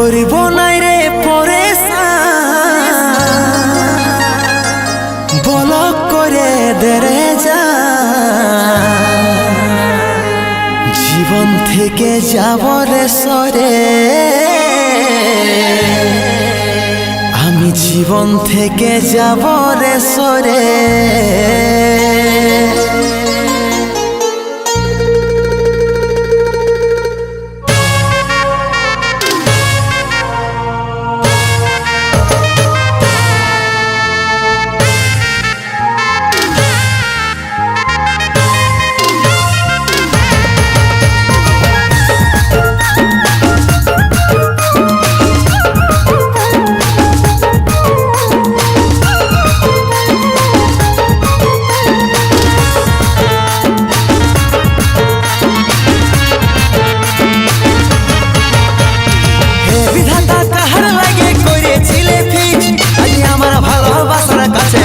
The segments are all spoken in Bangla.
করিব নাই রে পরে বল করে দেরে যা। জীবন থেকে যাব রে সরে। আমি জীবন থেকে যাব রে সরে।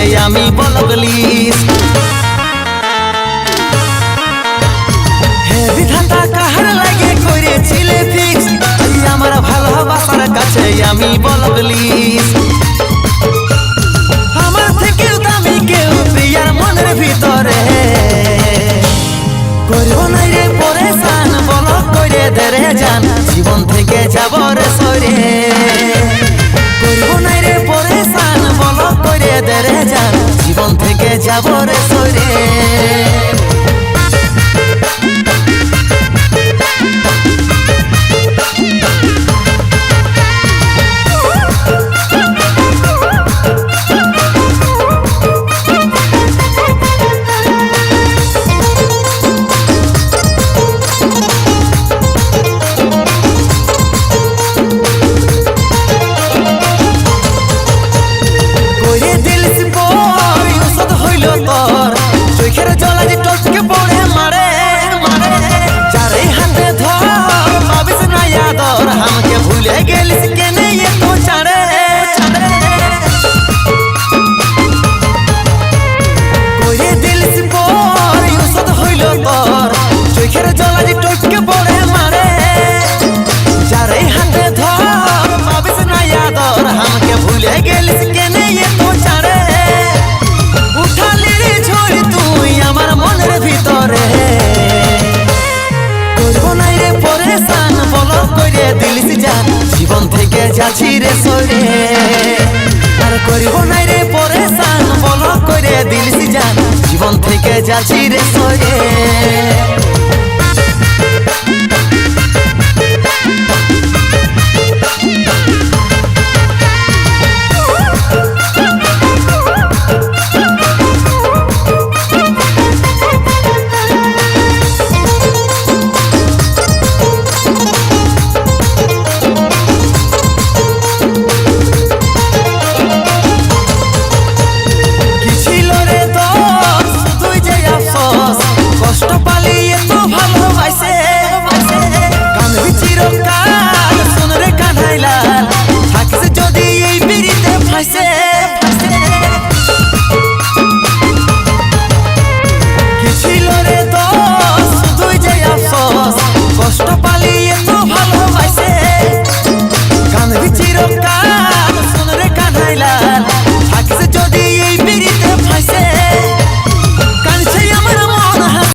কাছে আমি বলগলি হে বিধাতা, কাহার লাগে করেছিলে ফিক্স? আমার ভালোবাসার কাছে আমি বলগলি আমার থেকেও দামি কেউ প্রিয়ার মনের ভিতরে। করব নাই রে পরেশান বল করে দেরে যান। জীবন থেকে যাব জীবন থেকে যাব রে সরে। করে দিলিস জান জীবন থেকে যাচ্ছি রে সরে। আর করিব নাই রে পরেশান, বল করে দিলিস জান জীবন থেকে যাচ্ছি রে সরে।